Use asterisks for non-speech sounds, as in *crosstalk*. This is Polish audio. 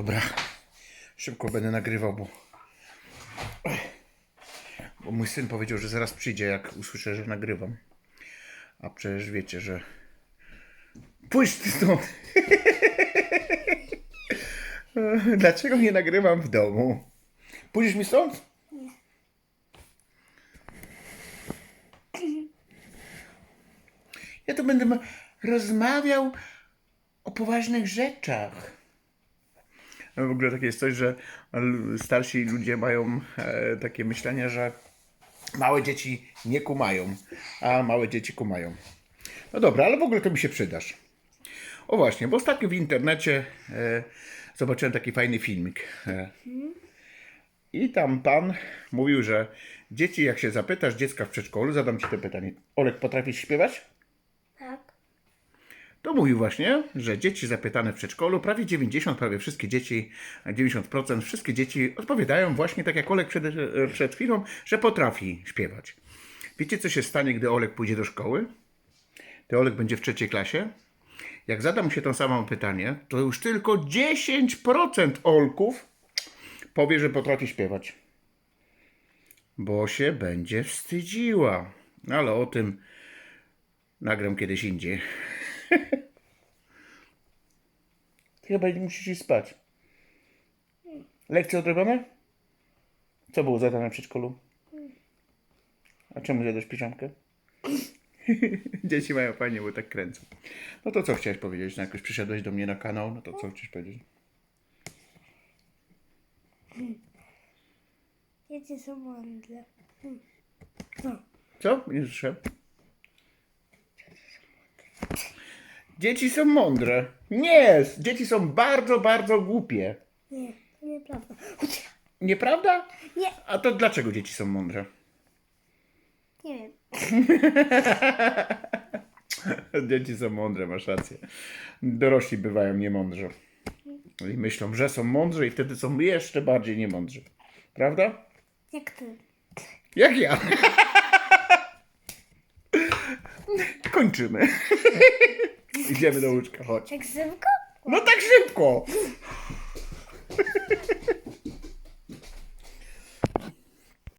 Dobra. Szybko będę nagrywał, bo. Bo mój syn powiedział, że zaraz przyjdzie, jak usłyszę, że nagrywam. A przecież wiecie, że. Pójdź ty stąd! *laughs* Dlaczego nie nagrywam w domu? Pójdziesz mi stąd? Ja tu będę ma- rozmawiał o poważnych rzeczach. No w ogóle takie jest coś, że starsi ludzie mają e, takie myślenie, że małe dzieci nie kumają, a małe dzieci kumają. No dobra, ale w ogóle to mi się przydasz. O właśnie, bo ostatnio w internecie e, zobaczyłem taki fajny filmik. E, I tam pan mówił, że dzieci, jak się zapytasz dziecka w przedszkolu, zadam ci to pytanie. Olek, potrafisz śpiewać? To mówił właśnie, że dzieci zapytane w przedszkolu, prawie 90, prawie wszystkie dzieci, 90% wszystkie dzieci odpowiadają właśnie tak jak Olek przed, przed chwilą, że potrafi śpiewać. Wiecie, co się stanie, gdy Olek pójdzie do szkoły? Gdy Olek będzie w trzeciej klasie? Jak zadam się to samo pytanie, to już tylko 10% Olków powie, że potrafi śpiewać. Bo się będzie wstydziła. Ale o tym nagram kiedyś indziej. *laughs* Chyba musisz iść spać. Lekcje odrobione? Co było zadane w przedszkolu? A czemu zjadłeś piżamkę? *laughs* Dzieci mają fajnie, bo tak kręcą. No to co chciałeś powiedzieć? No, jak już przyszedłeś do mnie na kanał, no to co chcesz powiedzieć? Dzieci są mądre. Co? Nie słyszę. Dzieci są mądre. Nie! Dzieci są bardzo, bardzo głupie. Nie, to nieprawda. Nieprawda? Nie, A to dlaczego dzieci są mądre? nie wiem. *laughs* Dzieci są mądre, masz rację. Dorośli bywają niemądrzy. I myślą, że są mądrzy i wtedy są jeszcze bardziej niemądrzy. Prawda? Jak ty? Jak ja. *laughs* Kończymy. *laughs* Idziemy do łóżka, chodź. Jak szybko? No tak szybko.